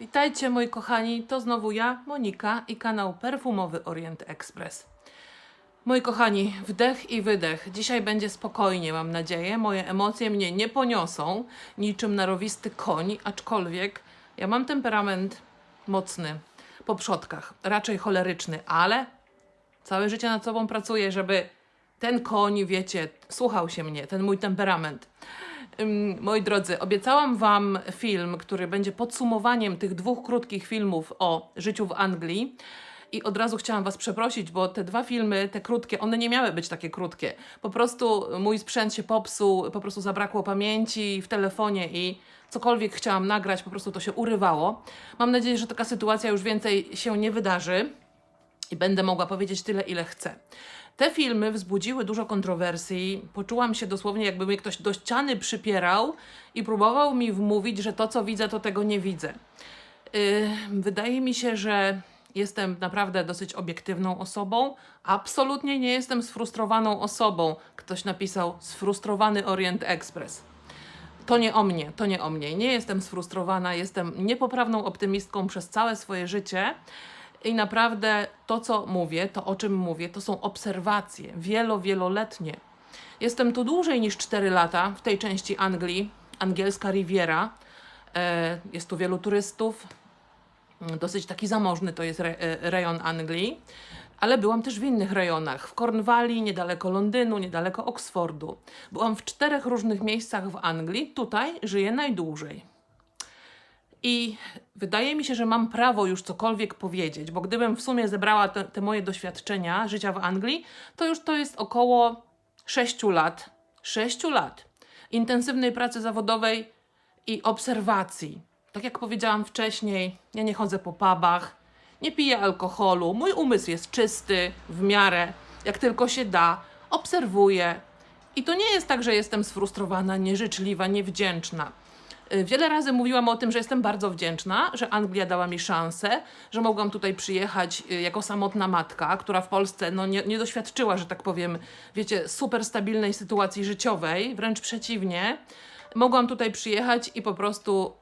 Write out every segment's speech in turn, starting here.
Witajcie moi kochani, to znowu ja, Monika i kanał perfumowy Orient Express. Moi kochani, wdech i wydech. Dzisiaj będzie spokojnie, mam nadzieję. Moje emocje mnie nie poniosą niczym narowisty koń, aczkolwiek ja mam temperament mocny po przodkach, raczej choleryczny, ale całe życie nad sobą pracuję, żeby ten koń, wiecie, słuchał się mnie, ten mój temperament. Moi drodzy, obiecałam Wam film, który będzie podsumowaniem tych dwóch krótkich filmów o życiu w Anglii. I od razu chciałam Was przeprosić, bo te dwa filmy, te krótkie, one nie miały być takie krótkie. Po prostu mój sprzęt się popsuł, po prostu zabrakło pamięci w telefonie i cokolwiek chciałam nagrać, po prostu to się urywało. Mam nadzieję, że taka sytuacja już więcej się nie wydarzy i będę mogła powiedzieć tyle, ile chcę. Te filmy wzbudziły dużo kontrowersji. Poczułam się dosłownie, jakby mnie ktoś do ściany przypierał i próbował mi wmówić, że to, co widzę, to tego nie widzę. Yy, wydaje mi się, że jestem naprawdę dosyć obiektywną osobą. Absolutnie nie jestem sfrustrowaną osobą. Ktoś napisał sfrustrowany Orient Express. To nie o mnie, to nie o mnie. Nie jestem sfrustrowana, jestem niepoprawną optymistką przez całe swoje życie. I naprawdę to, co mówię, to o czym mówię, to są obserwacje wielo, wieloletnie. Jestem tu dłużej niż 4 lata w tej części Anglii, angielska Riviera. E, Jest tu wielu turystów, dosyć taki zamożny to jest e, rejon Anglii, ale byłam też w innych rejonach, w Cornwalli, niedaleko Londynu, niedaleko Oxfordu. Byłam w czterech różnych miejscach w Anglii, tutaj żyję najdłużej. I wydaje mi się, że mam prawo już cokolwiek powiedzieć, bo gdybym w sumie zebrała te, te moje doświadczenia życia w Anglii, to już to jest około 6 lat. 6 lat intensywnej pracy zawodowej i obserwacji. Tak jak powiedziałam wcześniej, ja nie chodzę po pubach, nie piję alkoholu, mój umysł jest czysty, w miarę, jak tylko się da, obserwuję. I to nie jest tak, że jestem sfrustrowana, nieżyczliwa, niewdzięczna. Y, Wiele razy mówiłam o tym, że jestem bardzo wdzięczna, że Anglia dała mi szansę, że mogłam tutaj przyjechać y, jako samotna matka, która w Polsce no, nie, nie doświadczyła, że tak powiem, wiecie, super stabilnej sytuacji życiowej, wręcz przeciwnie. Mogłam tutaj przyjechać i po prostu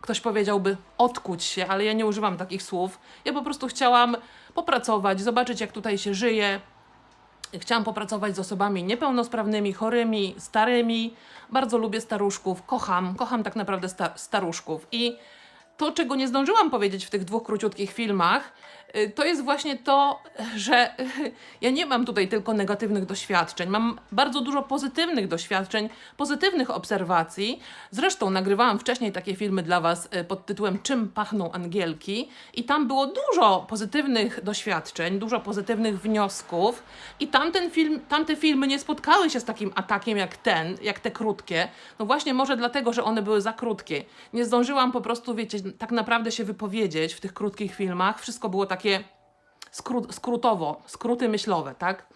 ktoś powiedziałby odkuć się, ale ja nie używam takich słów. Ja po prostu chciałam popracować, zobaczyć jak tutaj się żyje. Chciałam popracować z osobami niepełnosprawnymi, chorymi, starymi. Bardzo lubię staruszków, kocham, kocham tak naprawdę sta- staruszków. I to, czego nie zdążyłam powiedzieć w tych dwóch króciutkich filmach, to jest właśnie to, że ja nie mam tutaj tylko negatywnych doświadczeń. Mam bardzo dużo pozytywnych doświadczeń, pozytywnych obserwacji. Zresztą nagrywałam wcześniej takie filmy dla Was y, pod tytułem Czym pachną Angielki, i tam było dużo pozytywnych doświadczeń, dużo pozytywnych wniosków. I tamten film, tamte filmy nie spotkały się z takim atakiem jak ten, jak te krótkie. No właśnie, może dlatego, że one były za krótkie. Nie zdążyłam po prostu, wiecie, tak naprawdę się wypowiedzieć w tych krótkich filmach. Wszystko było takie skrót, skrótowo, skróty myślowe, tak?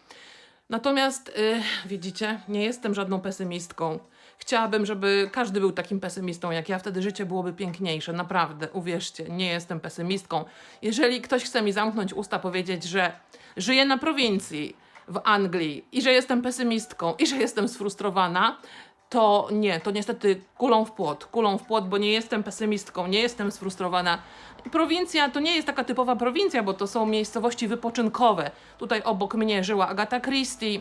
Natomiast y, widzicie, nie jestem żadną pesymistką. Chciałabym, żeby każdy był takim pesymistą jak ja, wtedy życie byłoby piękniejsze. Naprawdę, uwierzcie, nie jestem pesymistką. Jeżeli ktoś chce mi zamknąć usta, powiedzieć, że żyję na prowincji w Anglii i że jestem pesymistką i że jestem sfrustrowana, to nie, to niestety kulą w płot, kulą w płot, bo nie jestem pesymistką, nie jestem sfrustrowana. Prowincja to nie jest taka typowa prowincja, bo to są miejscowości wypoczynkowe. Tutaj obok mnie żyła Agata Christie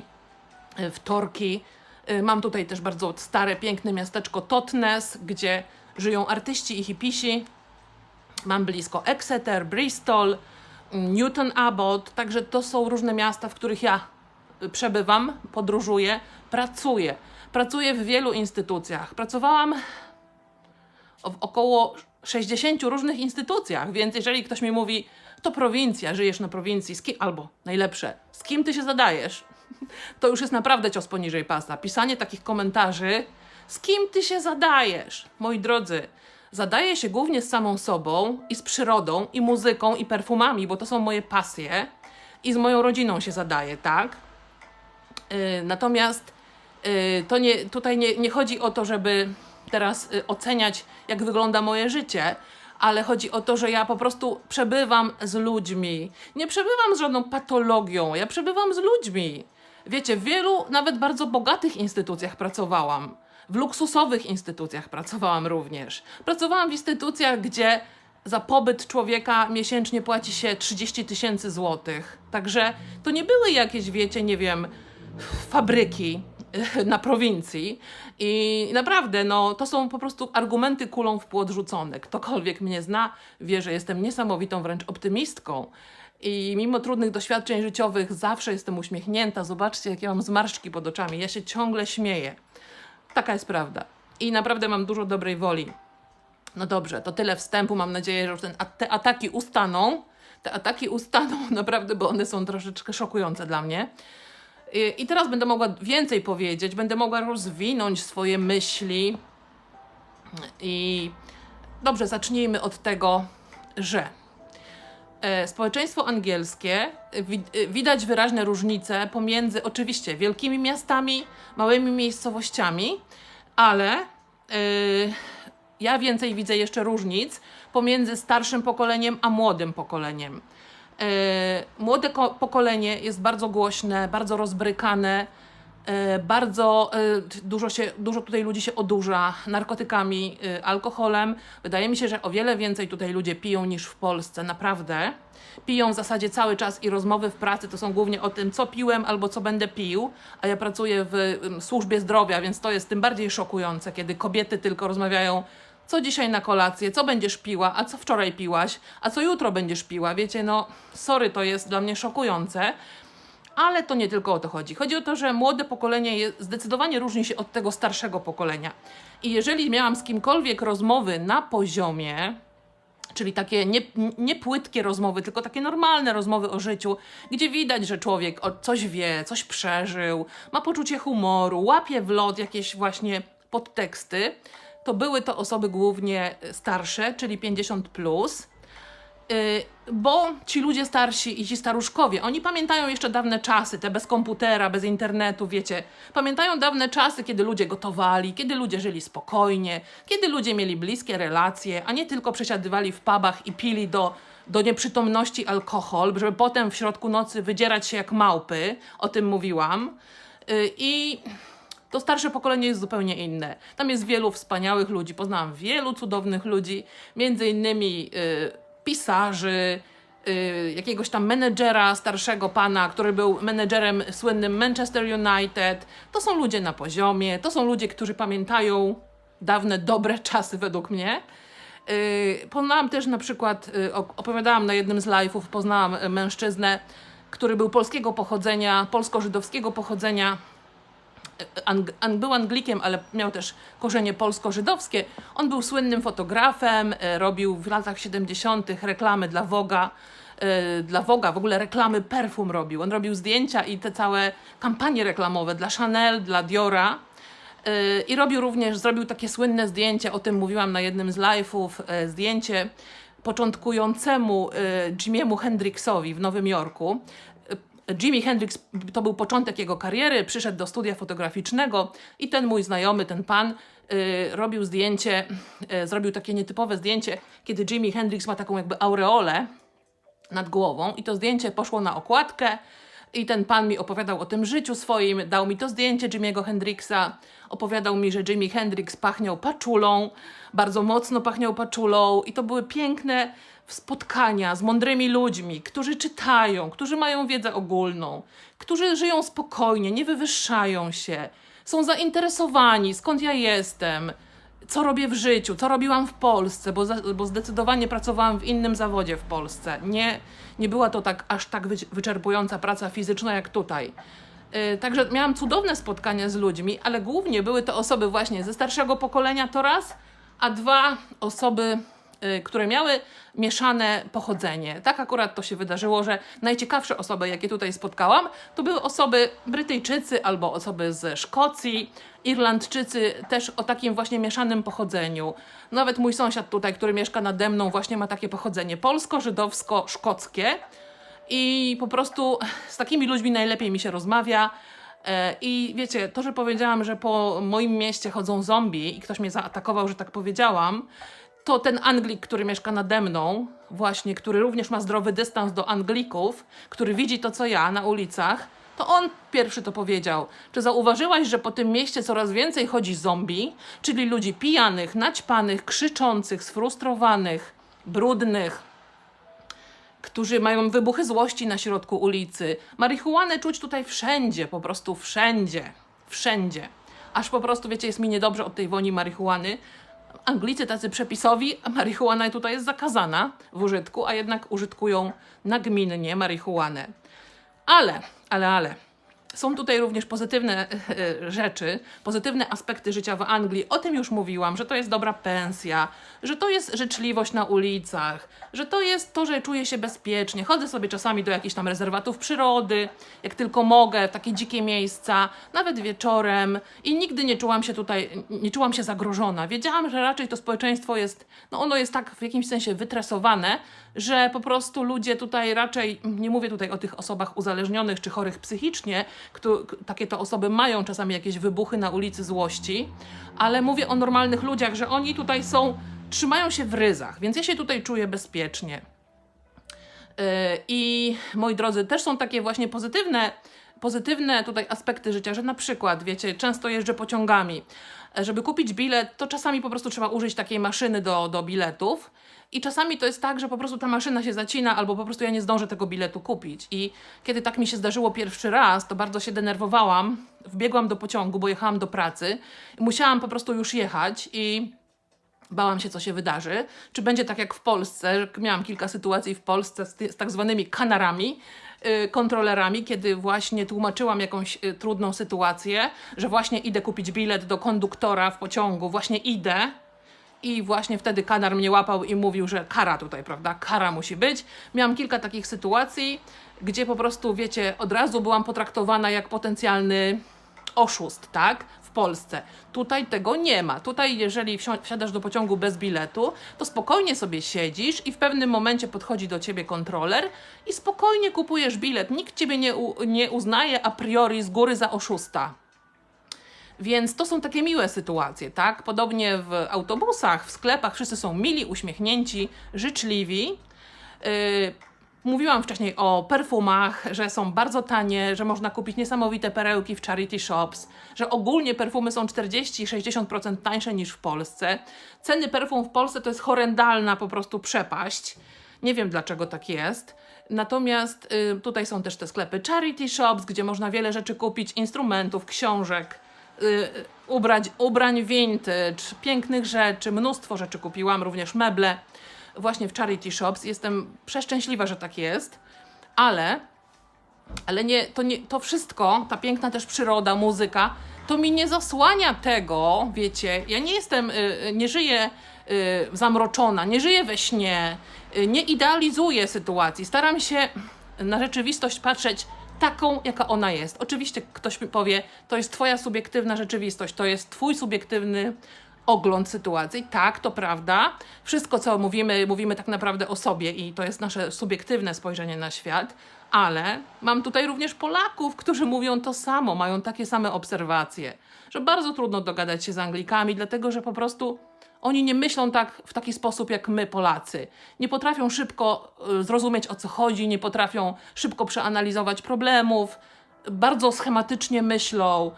y, w Torki. Y, Mam tutaj też bardzo stare, piękne miasteczko Totnes, gdzie żyją artyści i hipisi. Mam blisko Exeter, Bristol, Newton Abbot, także to są różne miasta, w których ja przebywam, podróżuję, pracuję. Pracuję w wielu instytucjach. Pracowałam w około 60 różnych instytucjach, więc jeżeli ktoś mi mówi, to prowincja, żyjesz na prowincji, z kim, albo najlepsze, z kim ty się zadajesz, to już jest naprawdę cios poniżej pasa. Pisanie takich komentarzy, z kim ty się zadajesz? Moi drodzy, zadaję się głównie z samą sobą i z przyrodą, i muzyką, i perfumami, bo to są moje pasje, i z moją rodziną się zadaję, tak? Yy, natomiast to nie, tutaj nie, nie chodzi o to, żeby teraz y, oceniać, jak wygląda moje życie, ale chodzi o to, że ja po prostu przebywam z ludźmi. Nie przebywam z żadną patologią, ja przebywam z ludźmi. Wiecie, w wielu, nawet bardzo bogatych instytucjach pracowałam. W luksusowych instytucjach pracowałam również. Pracowałam w instytucjach, gdzie za pobyt człowieka miesięcznie płaci się 30 tysięcy złotych. Także to nie były jakieś, wiecie, nie wiem, fabryki na prowincji. I naprawdę, no, to są po prostu argumenty kulą w płot rzucone. Ktokolwiek mnie zna, wie, że jestem niesamowitą wręcz optymistką. I mimo trudnych doświadczeń życiowych zawsze jestem uśmiechnięta. Zobaczcie, jakie mam zmarszczki pod oczami. Ja się ciągle śmieję. Taka jest prawda. I naprawdę mam dużo dobrej woli. No dobrze, to tyle wstępu. Mam nadzieję, że już ten, te ataki ustaną. Te ataki ustaną naprawdę, bo one są troszeczkę szokujące dla mnie. I- I teraz będę mogła więcej powiedzieć, będę mogła rozwinąć swoje myśli. I dobrze, zacznijmy od tego, że e, społeczeństwo angielskie wi- e, widać wyraźne różnice pomiędzy oczywiście wielkimi miastami, małymi miejscowościami, ale ja więcej widzę jeszcze różnic pomiędzy starszym pokoleniem a młodym pokoleniem. E, młode ko- pokolenie jest bardzo głośne, bardzo rozbrykane, e, bardzo e, dużo, się, dużo tutaj ludzi się odurza narkotykami, alkoholem. Wydaje mi się, że o wiele więcej tutaj ludzie piją niż w Polsce, naprawdę. Piją w zasadzie cały czas i rozmowy w pracy to są głównie o tym, co piłem albo co będę pił, a ja pracuję w służbie zdrowia, więc to jest tym bardziej szokujące, kiedy kobiety tylko rozmawiają co dzisiaj na kolację, co będziesz piła, a co wczoraj piłaś, a co jutro będziesz piła. Wiecie, no, sorry, to jest dla mnie szokujące. Ale to nie tylko o to chodzi. Chodzi o to, że młode pokolenie jest, zdecydowanie różni się od tego starszego pokolenia. I jeżeli miałam z kimkolwiek rozmowy na poziomie, czyli takie nie, nie płytkie rozmowy, tylko takie normalne rozmowy o życiu, gdzie widać, że człowiek coś wie, coś przeżył, ma poczucie humoru, łapie w lot jakieś właśnie podteksty, to były to osoby głównie starsze, czyli 50 plus. Y, bo ci ludzie starsi i ci staruszkowie, oni pamiętają jeszcze dawne czasy, te bez komputera, bez internetu, wiecie. Pamiętają dawne czasy, kiedy ludzie gotowali, kiedy ludzie żyli spokojnie, kiedy ludzie mieli bliskie relacje, a nie tylko przesiadywali w pubach i pili do, do nieprzytomności alkohol, żeby potem w środku nocy wydzierać się jak małpy. O tym mówiłam. Y, I to starsze pokolenie jest zupełnie inne. Tam jest wielu wspaniałych ludzi, poznałam wielu cudownych ludzi, między innymi y, pisarzy, y, jakiegoś tam menedżera, starszego pana, który był menedżerem słynnym Manchester United. To są ludzie na poziomie, to są ludzie, którzy pamiętają dawne, dobre czasy według mnie. Yy, poznałam też na przykład, op- opowiadałam na jednym z live'ów, poznałam y, mężczyznę, który był polskiego pochodzenia, polsko-żydowskiego pochodzenia, Ang- był Anglikiem, ale miał też korzenie polsko-żydowskie. On był słynnym fotografem, e, robił w latach 70. reklamy dla Woga. e, Dla Woga w ogóle reklamy perfum robił. On robił zdjęcia i te całe kampanie reklamowe dla Chanel, dla Diora. E, I robił również, zrobił takie słynne zdjęcie, o tym mówiłam na jednym z live'ów, zdjęcie początkującemu Jimiemu Hendrixowi w Nowym Jorku. Jimi Hendrix to był początek jego kariery, przyszedł do studia fotograficznego i ten mój znajomy, ten pan, e, robił zdjęcie, e, zrobił takie nietypowe zdjęcie, kiedy Jimi Hendrix ma taką jakby aureolę nad głową i to zdjęcie poszło na okładkę i ten pan mi opowiadał o tym życiu swoim, dał mi to zdjęcie Jimiego Hendrixa, opowiadał mi, że Jimi Hendrix pachniał paczulą, bardzo mocno pachniał paczulą i to były piękne spotkania z mądrymi ludźmi, którzy czytają, którzy mają wiedzę ogólną, którzy żyją spokojnie, nie wywyższają się, są zainteresowani, skąd ja jestem, co robię w życiu, co robiłam w Polsce, bo, za, bo zdecydowanie pracowałam w innym zawodzie w Polsce. Nie, nie była to tak aż tak wyczerpująca praca fizyczna jak tutaj. Yy, także miałam cudowne spotkania z ludźmi, ale głównie były to osoby właśnie ze starszego pokolenia to raz, a dwa osoby, które miały mieszane pochodzenie. Tak akurat to się wydarzyło, że najciekawsze osoby, jakie tutaj spotkałam, to były osoby Brytyjczycy albo osoby ze Szkocji, Irlandczycy też o takim właśnie mieszanym pochodzeniu. Nawet mój sąsiad tutaj, który mieszka nade mną, właśnie ma takie pochodzenie polsko-żydowsko-szkockie. I po prostu z takimi ludźmi najlepiej mi się rozmawia. E, I wiecie, to, że powiedziałam, że po moim mieście chodzą zombie i ktoś mnie zaatakował, że tak powiedziałam, to ten Anglik, który mieszka nade mną, właśnie, który również ma zdrowy dystans do Anglików, który widzi to, co ja na ulicach, To on pierwszy to powiedział. Czy zauważyłaś, że po tym mieście coraz więcej chodzi zombie, czyli ludzi pijanych, naćpanych, krzyczących, sfrustrowanych, brudnych, którzy mają wybuchy złości na środku ulicy. Marihuanę czuć tutaj wszędzie, po prostu wszędzie. Wszędzie. Aż po prostu, wiecie, jest mi niedobrze od tej woni marihuany. Anglicy tacy przepisowi, marihuana tutaj jest zakazana w użytku, a jednak użytkują nagminnie marihuanę. Ale, ale, ale. Są tutaj również pozytywne e, rzeczy, pozytywne aspekty życia w Anglii. O tym już mówiłam, że to jest dobra pensja, że to jest życzliwość na ulicach, że to jest to, że czuję się bezpiecznie. Chodzę sobie czasami do jakichś tam rezerwatów przyrody, jak tylko mogę, w takie dzikie miejsca, nawet wieczorem i nigdy nie czułam się tutaj, nie czułam się zagrożona. Wiedziałam, że raczej to społeczeństwo jest, no ono jest tak w jakimś sensie wytresowane, że po prostu ludzie tutaj raczej, nie mówię tutaj o tych osobach uzależnionych czy chorych psychicznie, któ- k- takie to osoby mają czasami jakieś wybuchy na ulicy złości, ale mówię o normalnych ludziach, że oni tutaj są, trzymają się w ryzach, więc ja się tutaj czuję bezpiecznie. Yy, I moi drodzy, też są takie właśnie pozytywne, pozytywne tutaj aspekty życia, że na przykład, wiecie, często jeżdżę pociągami. E, Żeby kupić bilet, to czasami po prostu trzeba użyć takiej maszyny do, do biletów. I czasami to jest tak, że po prostu ta maszyna się zacina, albo po prostu ja nie zdążę tego biletu kupić. I kiedy tak mi się zdarzyło pierwszy raz, to bardzo się denerwowałam. Wbiegłam do pociągu, bo jechałam do pracy. Musiałam po prostu już jechać i Bałam się, co się wydarzy. Czy będzie tak jak w Polsce? Miałam kilka sytuacji w Polsce z, z tak zwanymi kanarami, yy, kontrolerami, kiedy właśnie tłumaczyłam jakąś y, trudną sytuację, że właśnie idę kupić bilet do konduktora w pociągu, właśnie idę. I właśnie wtedy kanar mnie łapał i mówił, że kara tutaj, prawda? Kara musi być. Miałam kilka takich sytuacji, gdzie po prostu, wiecie, od razu byłam potraktowana jak potencjalny oszust, tak? W Polsce. Tutaj tego nie ma. Tutaj, jeżeli wsi- wsiadasz do pociągu bez biletu, to spokojnie sobie siedzisz i w pewnym momencie podchodzi do ciebie kontroler i spokojnie kupujesz bilet. Nikt ciebie nie, nie uznaje a priori z góry za oszusta. Więc to są takie miłe sytuacje, tak? Podobnie w autobusach, w sklepach wszyscy są mili, uśmiechnięci, życzliwi. Yy, mówiłam wcześniej o perfumach, że są bardzo tanie, że można kupić niesamowite perełki w charity shops, że ogólnie perfumy są 40-60% tańsze niż w Polsce. Ceny perfum w Polsce to jest horrendalna po prostu przepaść. Nie wiem dlaczego tak jest. Natomiast y, tutaj są też te sklepy charity shops, gdzie można wiele rzeczy kupić, instrumentów, książek, ubrać, ubrań vintage, pięknych rzeczy, mnóstwo rzeczy kupiłam, również meble. Właśnie w charity shops. Jestem przeszczęśliwa, że tak jest, ale ale nie, to, nie, to wszystko, ta piękna też przyroda, muzyka, to mi nie zasłania tego, wiecie, ja nie jestem, y, y, nie żyję y, zamroczona, nie żyję we śnie, y, nie idealizuję sytuacji, staram się na rzeczywistość patrzeć taką, jaka ona jest. Oczywiście ktoś mi powie, to jest twoja subiektywna rzeczywistość, to jest twój subiektywny ogląd sytuacji. Tak, to prawda. Wszystko, co mówimy, mówimy tak naprawdę o sobie i to jest nasze subiektywne spojrzenie na świat, ale mam tutaj również Polaków, którzy mówią to samo, mają takie same obserwacje, że bardzo trudno dogadać się z Anglikami, dlatego że po prostu oni nie myślą tak w taki sposób jak my, Polacy. Nie potrafią szybko y, zrozumieć o co chodzi, nie potrafią szybko przeanalizować problemów, bardzo schematycznie myślą,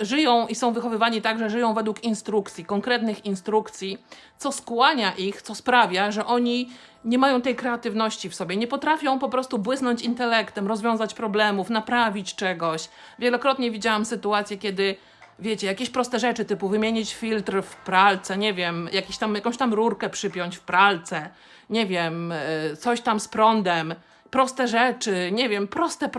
y, żyją i są wychowywani tak, że żyją według instrukcji, konkretnych instrukcji, co skłania ich, co sprawia, że oni nie mają tej kreatywności w sobie, nie potrafią po prostu błysnąć intelektem, rozwiązać problemów, naprawić czegoś. Wielokrotnie widziałam sytuacje, kiedy wiecie, jakieś proste rzeczy typu wymienić filtr w pralce, nie wiem, jakiś tam, jakąś tam rurkę przypiąć w pralce, nie wiem, y, coś tam z prądem, proste rzeczy, nie wiem, proste,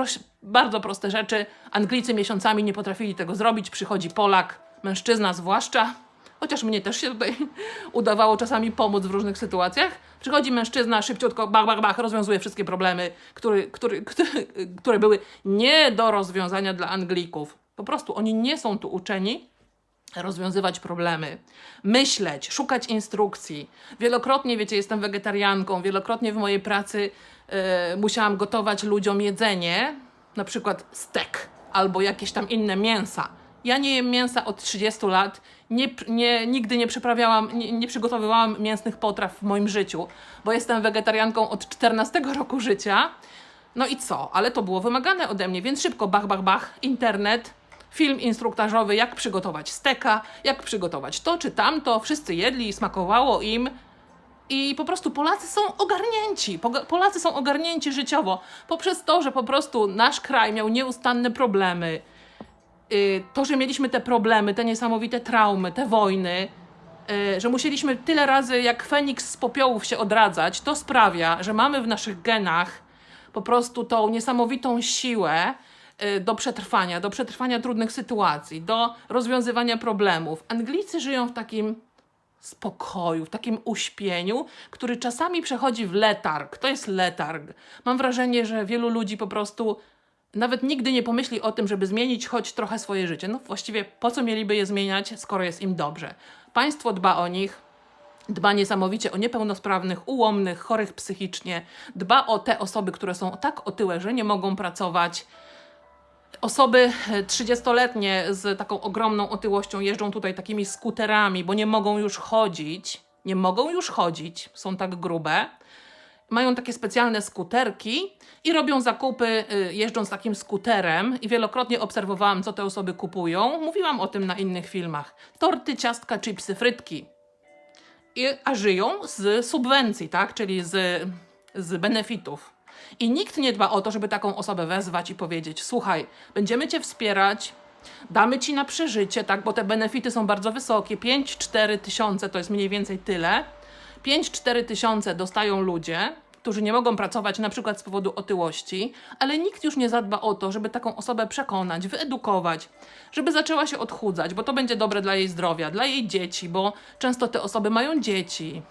bardzo proste rzeczy. Anglicy miesiącami nie potrafili tego zrobić, przychodzi Polak, mężczyzna zwłaszcza, chociaż mnie też się tutaj udawało czasami pomóc w różnych sytuacjach. Przychodzi mężczyzna, szybciutko, bach, bach, bach, rozwiązuje wszystkie problemy, które, które, które, które były nie do rozwiązania dla Anglików. Po prostu oni nie są tu uczeni rozwiązywać problemy, myśleć, szukać instrukcji. Wielokrotnie, wiecie, jestem wegetarianką, wielokrotnie w mojej pracy e, musiałam gotować ludziom jedzenie, na przykład stek albo jakieś tam inne mięsa. Ja nie jem mięsa od 30 lat, nie, nie, nigdy nie przyprawiałam, nie, nie przygotowywałam mięsnych potraw w moim życiu, bo jestem wegetarianką od 14 roku życia. No i co? Ale to było wymagane ode mnie, więc szybko, bach, bach, bach, internet, film instruktażowy, jak przygotować steka, jak przygotować to czy tamto. Wszyscy jedli, smakowało im. I po prostu Polacy są ogarnięci. Polacy są ogarnięci życiowo poprzez to, że po prostu nasz kraj miał nieustanne problemy. Y, to, że mieliśmy te problemy, te niesamowite traumy, te wojny, y, że musieliśmy tyle razy jak Feniks z popiołów się odradzać, to sprawia, że mamy w naszych genach po prostu tą niesamowitą siłę do przetrwania, do przetrwania trudnych sytuacji, do rozwiązywania problemów. Anglicy żyją w takim spokoju, w takim uśpieniu, który czasami przechodzi w letarg. To jest letarg. Mam wrażenie, że wielu ludzi po prostu nawet nigdy nie pomyśli o tym, żeby zmienić choć trochę swoje życie. No właściwie po co mieliby je zmieniać, skoro jest im dobrze? Państwo dba o nich, dba niesamowicie o niepełnosprawnych, ułomnych, chorych psychicznie, dba o te osoby, które są tak otyłe, że nie mogą pracować. Osoby e, 30-letnie z taką ogromną otyłością jeżdżą tutaj takimi skuterami, bo nie mogą już chodzić. Nie mogą już chodzić, są tak grube. Mają takie specjalne skuterki i robią zakupy y, jeżdżąc takim skuterem. I wielokrotnie obserwowałam, co te osoby kupują. Mówiłam o tym na innych filmach. Torty, ciastka, chipsy, frytki. I, a żyją z subwencji, tak? Czyli z, z benefitów. I nikt nie dba o to, żeby taką osobę wezwać i powiedzieć: Słuchaj, będziemy cię wspierać, damy ci na przeżycie, tak? Bo te benefity są bardzo wysokie. 5-4 tysiące to jest mniej więcej tyle. 5-4 tysiące dostają ludzie, którzy nie mogą pracować na przykład z powodu otyłości, ale nikt już nie zadba o to, żeby taką osobę przekonać, wyedukować, żeby zaczęła się odchudzać, bo to będzie dobre dla jej zdrowia, dla jej dzieci, bo często te osoby mają dzieci.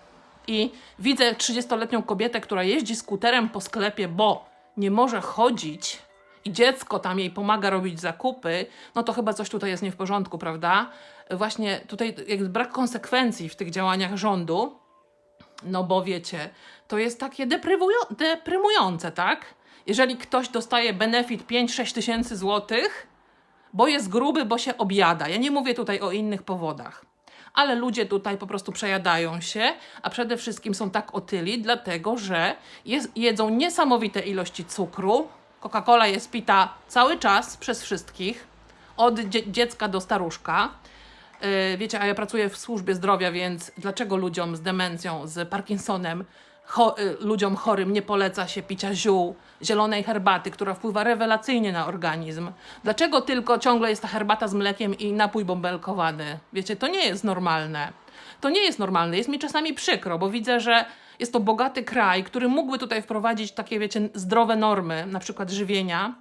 I widzę 30-letnią kobietę, która jeździ skuterem po sklepie, bo nie może chodzić i dziecko tam jej pomaga robić zakupy, no to chyba coś tutaj jest nie w porządku, prawda? Właśnie tutaj jest brak konsekwencji w tych działaniach rządu, no bo wiecie, to jest takie deprymujące, tak? Jeżeli ktoś dostaje benefit 5-6 tysięcy złotych, bo jest gruby, bo się objada. Ja nie mówię tutaj o innych powodach. Ale ludzie tutaj po prostu przejadają się, a przede wszystkim są tak otyli, dlatego że jedzą niesamowite ilości cukru. Coca-Cola jest pita cały czas przez wszystkich, od dzie- dziecka do staruszka. Yy, wiecie, a ja pracuję w służbie zdrowia, więc dlaczego ludziom z demencją, z Parkinsonem, cho- y, ludziom chorym nie poleca się picia ziół, zielonej herbaty, która wpływa rewelacyjnie na organizm? Dlaczego tylko ciągle jest ta herbata z mlekiem i napój bąbelkowany? Wiecie, to nie jest normalne. To nie jest normalne. Jest mi czasami przykro, bo widzę, że jest to bogaty kraj, który mógłby tutaj wprowadzić takie, wiecie, zdrowe normy, na przykład żywienia,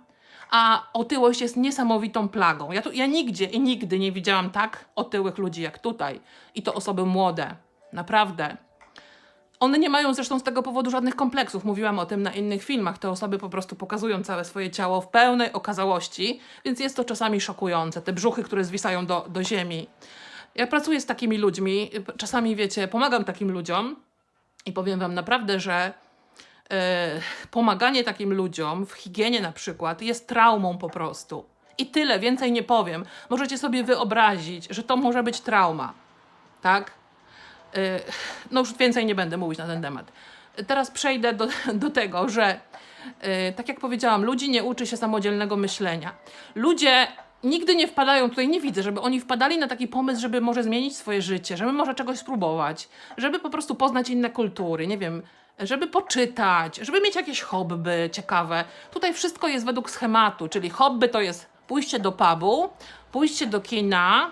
a otyłość jest niesamowitą plagą. Ja, tu, ja nigdzie i nigdy nie widziałam tak otyłych ludzi jak tutaj. I to osoby młode. Naprawdę. One nie mają zresztą z tego powodu żadnych kompleksów. Mówiłam o tym na innych filmach. Te osoby po prostu pokazują całe swoje ciało w pełnej okazałości, więc jest to czasami szokujące. Te brzuchy, które zwisają do, do ziemi. Ja pracuję z takimi ludźmi, czasami wiecie, pomagam takim ludziom i powiem Wam naprawdę, że e, pomaganie takim ludziom w higienie na przykład jest traumą po prostu. I tyle, więcej nie powiem. Możecie sobie wyobrazić, że to może być trauma. Tak? E, No już więcej nie będę mówić na ten temat. Teraz przejdę do, do tego, że e, tak jak powiedziałam, ludzi nie uczy się samodzielnego myślenia. Ludzie nigdy nie wpadają, tutaj nie widzę, żeby oni wpadali na taki pomysł, żeby może zmienić swoje życie, żeby może czegoś spróbować, żeby po prostu poznać inne kultury, nie wiem, żeby poczytać, żeby mieć jakieś hobby ciekawe. Tutaj wszystko jest według schematu, czyli hobby to jest pójście do pubu, pójście do kina,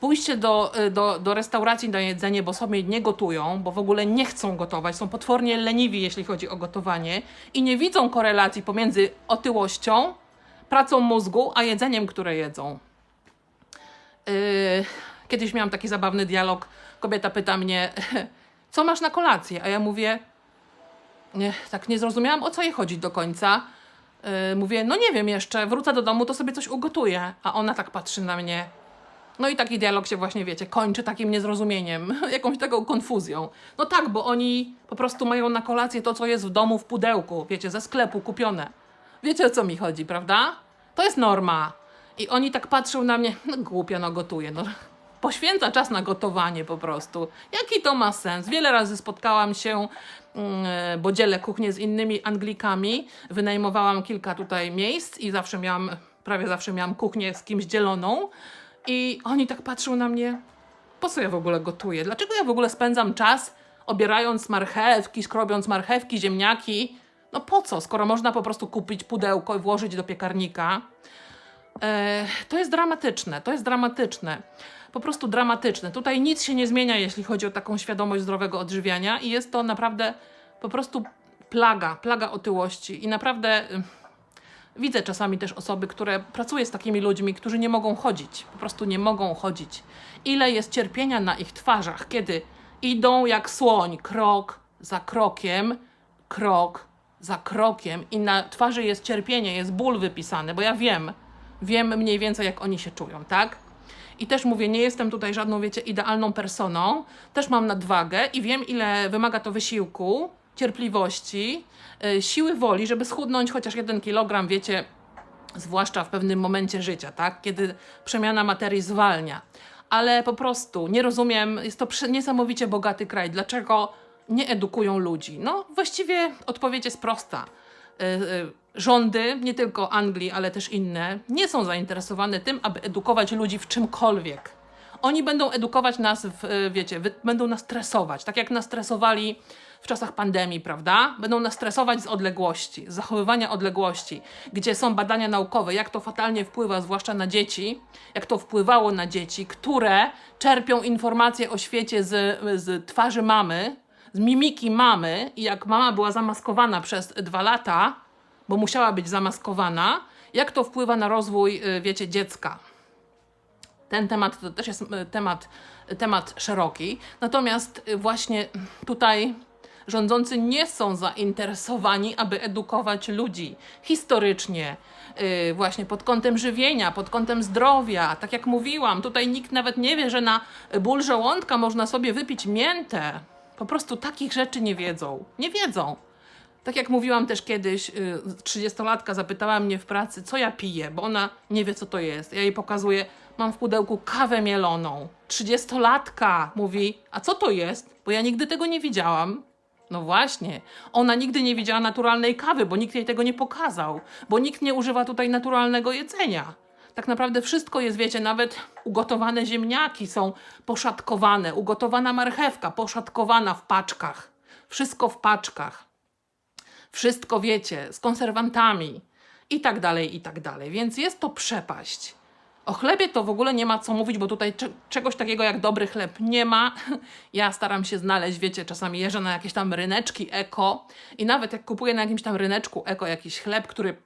pójście do, y, do, do restauracji na jedzenie, bo sobie nie gotują, bo w ogóle nie chcą gotować, są potwornie leniwi, jeśli chodzi o gotowanie i nie widzą korelacji pomiędzy otyłością, pracą mózgu, a jedzeniem, które jedzą. Yy, kiedyś miałam taki zabawny dialog. Kobieta pyta mnie, co masz na kolację? A ja mówię, nie, tak nie zrozumiałam, o co jej chodzi do końca. Yy, mówię, no nie wiem jeszcze, wrócę do domu, to sobie coś ugotuję. A ona tak patrzy na mnie. No i taki dialog się właśnie, wiecie, kończy takim niezrozumieniem, jakąś taką konfuzją. No tak, bo oni po prostu mają na kolację to, co jest w domu w pudełku, wiecie, ze sklepu kupione. Wiecie o co mi chodzi, prawda? To jest norma. I oni tak patrzą na mnie, no głupia, no gotuję, no. poświęca czas na gotowanie po prostu. Jaki to ma sens? Wiele razy spotkałam się, mm, bo dzielę kuchnię z innymi Anglikami. Wynajmowałam kilka tutaj miejsc i zawsze miałam, prawie zawsze miałam kuchnię z kimś dzieloną. I oni tak patrzą na mnie, po co ja w ogóle gotuję? Dlaczego ja w ogóle spędzam czas obierając marchewki, skrobiąc marchewki, ziemniaki? No po co, skoro można po prostu kupić pudełko i włożyć do piekarnika? To jest dramatyczne, to jest dramatyczne. Po prostu dramatyczne. Tutaj nic się nie zmienia, jeśli chodzi o taką świadomość zdrowego odżywiania i jest to naprawdę po prostu plaga, plaga otyłości i naprawdę widzę czasami też osoby, które pracuję z takimi ludźmi, którzy nie mogą chodzić, po prostu nie mogą chodzić. Ile jest cierpienia na ich twarzach, kiedy idą jak słoń, krok za krokiem, krok za krokiem i na twarzy jest cierpienie, jest ból wypisany, bo ja wiem, wiem mniej więcej jak oni się czują, tak? I też mówię, nie jestem tutaj żadną, wiecie, idealną personą, też mam nadwagę i wiem, ile wymaga to wysiłku, cierpliwości, yy, siły woli, żeby schudnąć chociaż jeden kilogram, wiecie, zwłaszcza w pewnym momencie życia, tak? Kiedy przemiana materii zwalnia. Ale po prostu nie rozumiem, jest to niesamowicie bogaty kraj. Dlaczego nie edukują ludzi? No, właściwie odpowiedź jest prosta. Y, y, Rządy, nie tylko Anglii, ale też inne, nie są zainteresowane tym, aby edukować ludzi w czymkolwiek. Oni będą edukować nas, w, y, wiecie, będą nas stresować, tak jak nas stresowali w czasach pandemii, prawda? Będą nas stresować z odległości, z zachowywania odległości, gdzie są badania naukowe, jak to fatalnie wpływa, zwłaszcza na dzieci, jak to wpływało na dzieci, które czerpią informacje o świecie z, z twarzy mamy, z mimiki mamy i jak mama była zamaskowana przez dwa lata, bo musiała być zamaskowana, jak to wpływa na rozwój, y, wiecie, dziecka ten temat to też jest y, temat, temat szeroki. Natomiast y, właśnie tutaj rządzący nie są zainteresowani, aby edukować ludzi historycznie, yy, właśnie pod kątem żywienia, pod kątem zdrowia. Tak jak mówiłam, tutaj nikt nawet nie wie, że na ból żołądka można sobie wypić miętę. Po prostu takich rzeczy nie wiedzą. Nie wiedzą. Tak jak mówiłam też kiedyś, y, 30-latka zapytała mnie w pracy, co ja piję, bo ona nie wie, co to jest. Ja jej pokazuję, mam w pudełku kawę mieloną. 30-latka mówi, a co to jest? Bo ja nigdy tego nie widziałam. No właśnie, ona nigdy nie widziała naturalnej kawy, bo nikt jej tego nie pokazał, bo nikt nie używa tutaj naturalnego jedzenia. Tak naprawdę wszystko jest, wiecie, nawet ugotowane ziemniaki są poszatkowane, ugotowana marchewka poszatkowana w paczkach. Wszystko w paczkach wszystko wiecie, z konserwantami i tak dalej, i tak dalej. Więc jest to przepaść. O chlebie to w ogóle nie ma co mówić, bo tutaj cze- czegoś takiego jak dobry chleb nie ma. Ja staram się znaleźć, wiecie, czasami jeżdżę na jakieś tam ryneczki eko i nawet jak kupuję na jakimś tam ryneczku eko jakiś chleb, który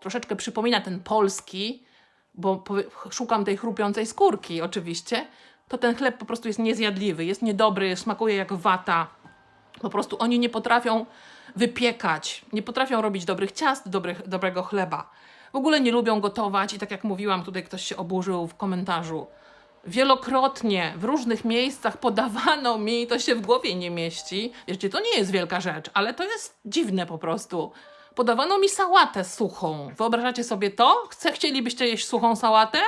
troszeczkę przypomina ten polski, bo szukam tej chrupiącej skórki oczywiście, to ten chleb po prostu jest niezjadliwy, jest niedobry, smakuje jak wata. Po prostu oni nie potrafią wypiekać, nie potrafią robić dobrych ciast, dobrych, dobrego chleba. W ogóle nie lubią gotować i tak jak mówiłam, tutaj ktoś się oburzył w komentarzu. Wielokrotnie w różnych miejscach podawano mi, to się w głowie nie mieści. Wiecie, to nie jest wielka rzecz, ale to jest dziwne po prostu. Podawano mi sałatę suchą. Wyobrażacie sobie to? Chce, chcielibyście jeść suchą sałatę?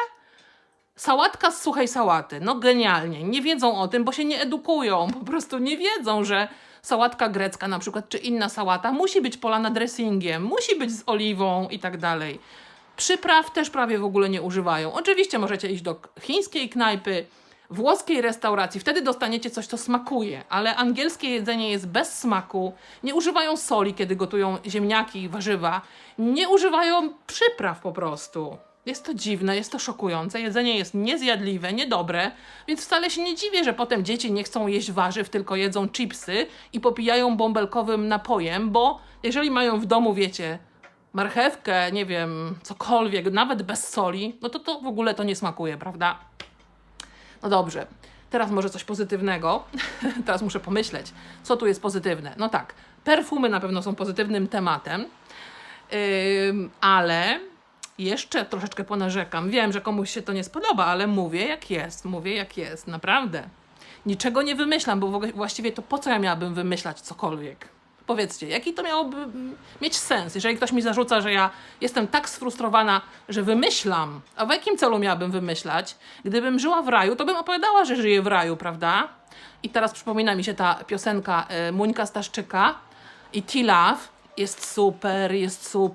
Sałatka z suchej sałaty. No genialnie. Nie wiedzą o tym, bo się nie edukują. Po prostu nie wiedzą, że sałatka grecka na przykład, czy inna sałata musi być polana dressingiem, musi być z oliwą i tak dalej. Przypraw też prawie w ogóle nie używają. Oczywiście możecie iść do chińskiej knajpy, włoskiej restauracji, wtedy dostaniecie coś, co smakuje, ale angielskie jedzenie jest bez smaku. Nie używają soli, kiedy gotują ziemniaki i warzywa. Nie używają przypraw po prostu. Jest to dziwne, jest to szokujące. Jedzenie jest niezjadliwe, niedobre, więc wcale się nie dziwię, że potem dzieci nie chcą jeść warzyw, tylko jedzą chipsy i popijają bąbelkowym napojem, bo jeżeli mają w domu, wiecie, marchewkę, nie wiem, cokolwiek, nawet bez soli, no to to w ogóle to nie smakuje, prawda? No dobrze, teraz może coś pozytywnego. teraz muszę pomyśleć, co tu jest pozytywne. No tak, perfumy na pewno są pozytywnym tematem, Ym, ale jeszcze troszeczkę ponarzekam. Wiem, że komuś się to nie spodoba, ale mówię jak jest, mówię jak jest, naprawdę. Niczego nie wymyślam, bo właściwie to po co ja miałabym wymyślać cokolwiek? Powiedzcie, jaki to miałoby mieć sens, jeżeli ktoś mi zarzuca, że ja jestem tak sfrustrowana, że wymyślam. A w jakim celu miałabym wymyślać? Gdybym żyła w raju, to bym opowiadała, że żyję w raju, prawda? I teraz przypomina mi się ta piosenka y, Muńka Staszczyka i T-Love. Jest super, jest super.